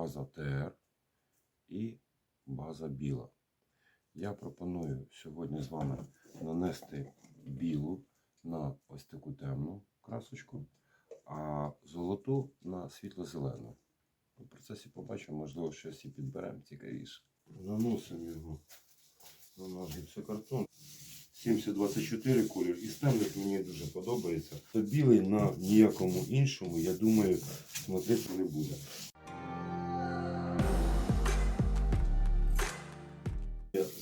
база ТР і база біла. Я пропоную сьогодні з вами нанести білу на ось таку темну красочку, а золоту на світло-зелену. У процесі побачимо, можливо, щось і підберемо цікавіше. Наносимо його на наш гіпсокартон. 7024 колір. І стемник мені дуже подобається. То білий на ніякому іншому, я думаю, смотрети не буде.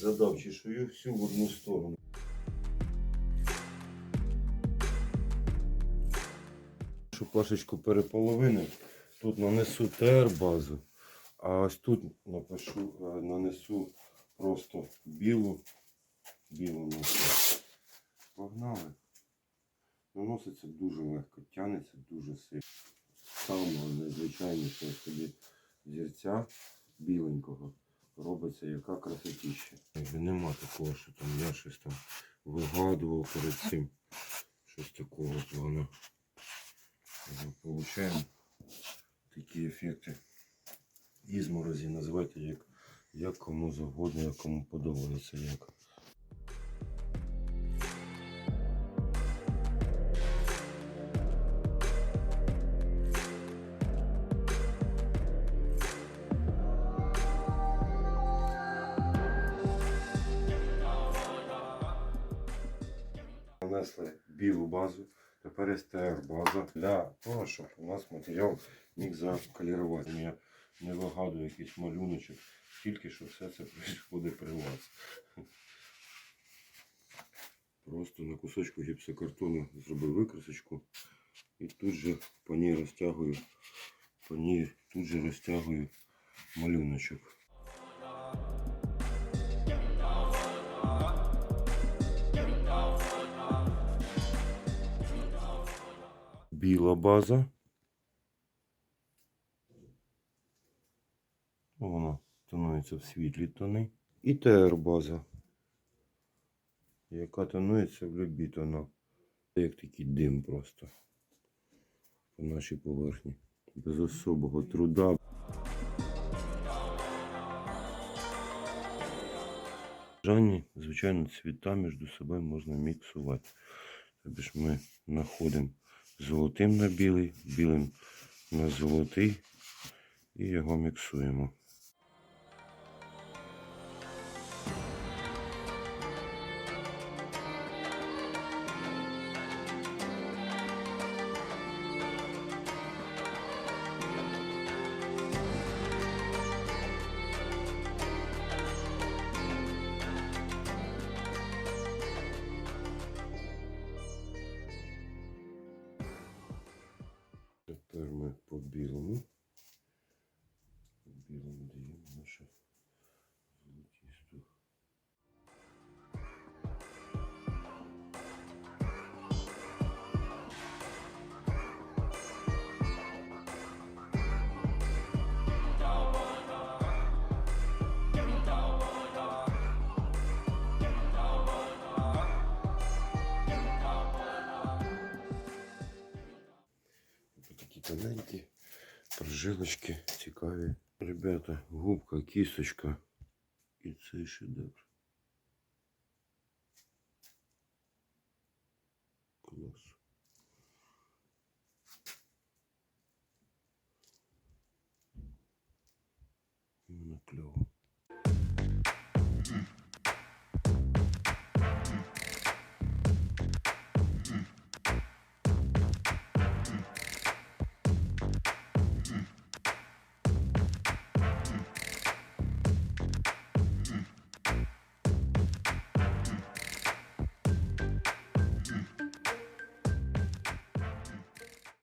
Я задав чешую всю в одну сторону. Пашечку переполовинив, тут нанесу ТР базу, а ось тут напишу, е, нанесу просто білу, білу носу. Погнали. Наноситься дуже легко, тянеться дуже сильно. Самого незвичайнішого собі зірця біленького робиться яка красотища. Якби нема такого, що там я щось там вигадував перед цим. Щось такого плану. Получаємо такі ефекти. Ізморозі називайте як, як кому завгодно, як кому подобається. Як. Нанесли білу базу, тепер СТР база для того, щоб у нас матеріал міг закалірувати. Я не вигадую якийсь малюночок, тільки що все це відбувається при вас. Просто на кусочку гіпсокартону зробив викрасочку і тут же по ній розтягую, по ній тут же розтягую малюночок. Біла база. Вона тонується в світлі тони. І ТР база, яка тонується в любі тона. Як такий дим просто по нашій поверхні. Без особого труда. Бажанні, звичайно, цвіта між собою можна міксувати. Тобто ж ми знаходимо золотим на білий, білим на золотий і його міксуємо. По білому. тоненькі прожилочки цікаві. Ребята, губка, кісточка і цей шедевр. Клас. Іменно кльово.